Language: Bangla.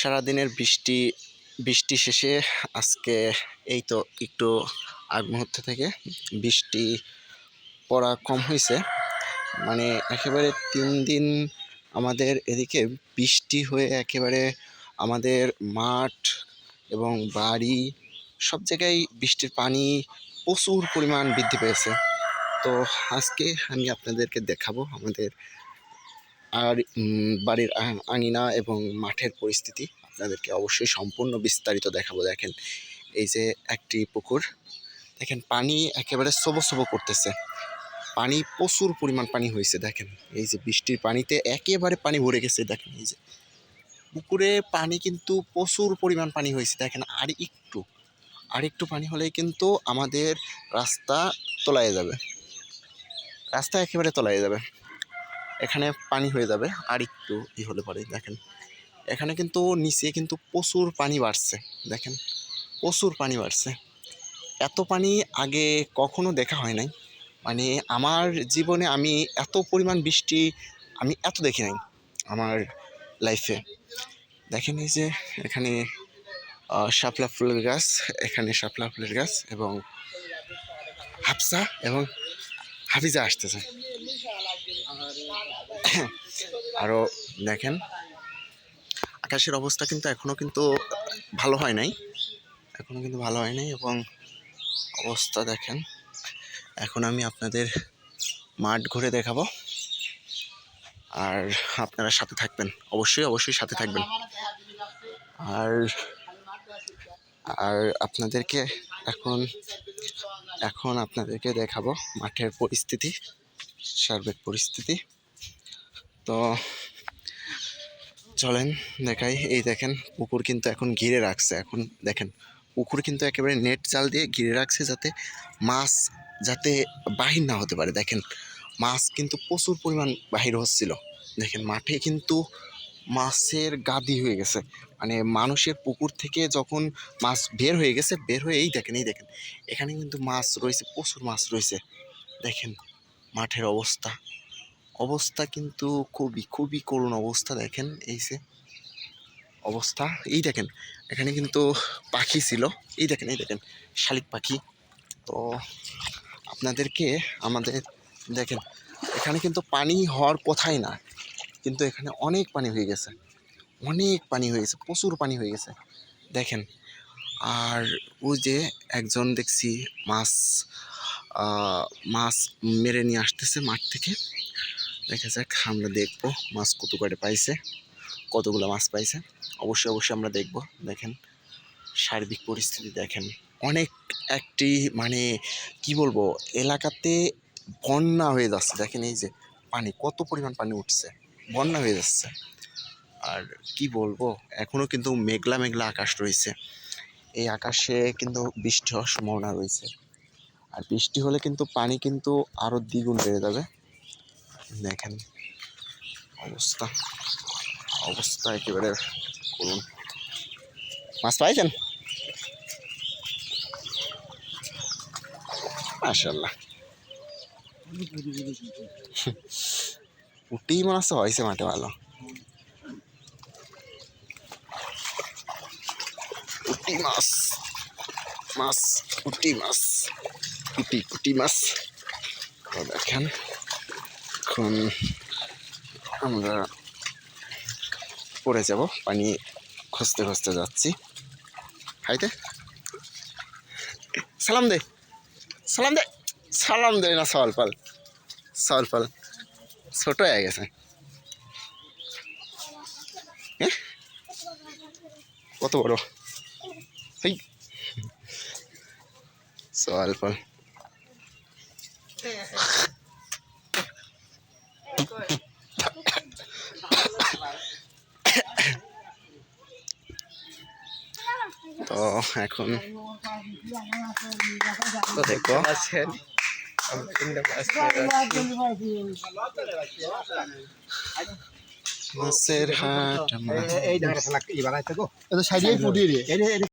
সারাদিনের বৃষ্টি বৃষ্টি শেষে আজকে এই তো একটু আগ মুহূর্ত থেকে বৃষ্টি পড়া কম হয়েছে মানে একেবারে তিন দিন আমাদের এদিকে বৃষ্টি হয়ে একেবারে আমাদের মাঠ এবং বাড়ি সব জায়গায় বৃষ্টির পানি প্রচুর পরিমাণ বৃদ্ধি পেয়েছে। তো আজকে আমি আপনাদেরকে দেখাবো আমাদের আর বাড়ির আঙিনা এবং মাঠের পরিস্থিতি আপনাদেরকে অবশ্যই সম্পূর্ণ বিস্তারিত দেখাবো। দেখেন, এই যে একটি পুকুর, দেখেন পানি একেবারে সবো সবো করতেছে। পানি প্রচুর পরিমাণ পানি হয়েছে, দেখেন। এই যে বৃষ্টির পানিতে একেবারে পানি ভরে গেছে, দেখেন এই যে। পুকুরে পানি কিন্তু প্রচুর পরিমাণ পানি হয়েছে, দেখেন, আর একটু আর একটু পানি হলেই কিন্তু আমাদের রাস্তা তলায় যাবে। রাস্তা একেবারে তলায় যাবে। এখানে পানি হয়ে যাবে, আর একটু ই হলে পরে, দেখেন। এখানে কিন্তু নিচে কিন্তু প্রচুর পানি বাড়ছে, দেখেন। প্রচুর পানি বাড়ছে। এত পানি আগে কখনো দেখা হয় নাই। মানে আমার জীবনে আমি এত পরিমাণ বৃষ্টি আমি এত দেখি নাই আমার লাইফে। দেখেন এই যে এখানে শাপলা ফুলের গাছ, এখানে শাপলা ফুলের গাছ এবং হাফসা এবং হাফিজা আসতেছে। আরও দেখেন, আকাশের অবস্থা কিন্তু এখনও কিন্তু ভালো হয় নাই। এখনও কিন্তু ভালো হয় নাই এবং অবস্থা দেখেন, এখন আমি আপনাদের মাঠ ঘুরে দেখাবো। আর আপনারা সাথে থাকবেন, অবশ্যই অবশ্যই সাথে থাকবেন। আর আর আপনাদেরকে এখন এখন আপনাদেরকে দেখাবো মাঠের পরিস্থিতি, সার্বিক পরিস্থিতি। তো চলেন দেখাই। এই দেখেন, পুকুর কিন্তু এখন ঘিরে রাখছে। এখন দেখেন, পুকুর কিন্তু একেবারে নেট জাল দিয়ে ঘিরে রাখছে যাতে মাছ যাতে বাহির না হতে পারে। দেখেন, মাছ কিন্তু প্রচুর পরিমাণ বাহির হচ্ছিল। দেখেন, মাঠে কিন্তু মাছের গাদি হয়ে গেছে। মানে মানুষের পুকুর থেকে যখন মাছ বের হয়ে গেছে, বের হয়ে এই দেখেন এই দেখেন, এখানে কিন্তু মাছ রয়েছে, প্রচুর মাছ রয়েছে। দেখেন, মাঠের অবস্থা। অবস্থা কিন্তু খুবই খুবই করুণ অবস্থা দেখেন, এই যে অবস্থা। এই দেখেন, এখানে কিন্তু পাখি ছিল। এই দেখেন এই দেখেন, শালিক পাখি। তো আপনাদেরকে আমাদের, দেখেন, এখানে কিন্তু পানি হওয়ার কথাই না, কিন্তু এখানে অনেক পানি হয়ে গেছে। অনেক পানি হয়ে গেছে, প্রচুর পানি হয়ে গেছে। দেখেন, আর ওই যে একজন দেখছি মাছ মাছ মেরে নিয়ে আসতেছে মাঠ থেকে। দেখা যাক, আমরা দেখব মাছ কত করে পাইছে, কতগুলো মাছ পাইছে। অবশ্যই অবশ্যই আমরা দেখব। দেখেন সার্বিক পরিস্থিতি দেখেন, অনেক একটি মানে কি বলব, এলাকাতে বন্যা হয়ে যাচ্ছে। দেখেন এই যে পানি, কত পরিমাণ পানি উঠছে, বন্যা হয়ে যাচ্ছে। আর কি বলব এখনও কিন্তু মেঘলা মেঘলা আকাশ রয়েছে। এই আকাশে কিন্তু বৃষ্টি হওয়ার সম্ভাবনা রয়েছে। আর বৃষ্টি হলে কিন্তু পানি কিন্তু আরও দ্বিগুণ বেড়ে যাবে। দেখেন অবস্থা অবস্থা একেবারে করুন। মাছ পাইছেন? মাশাল্লাহ পুটি মাছ তো হয়েছে মাঠে ভালো। পুটি মাছ মাছ, পুটি মাছ, পুটি পুটি মাছ। দেখেন। এখন আমরা পড়ে যাব, পানি খুঁজতে খুঁজতে যাচ্ছি। হাইতে। সালাম দে। সালাম দে। সালাম দে না, সওয়াল পাল। সওয়াল পাল। ছোট হয়ে গেছে? কত বড়? হেই। সওয়াল পাল। তো এখন তো দেখো মাছের হাট এই সাইডে ফুটিয়ে দিয়ে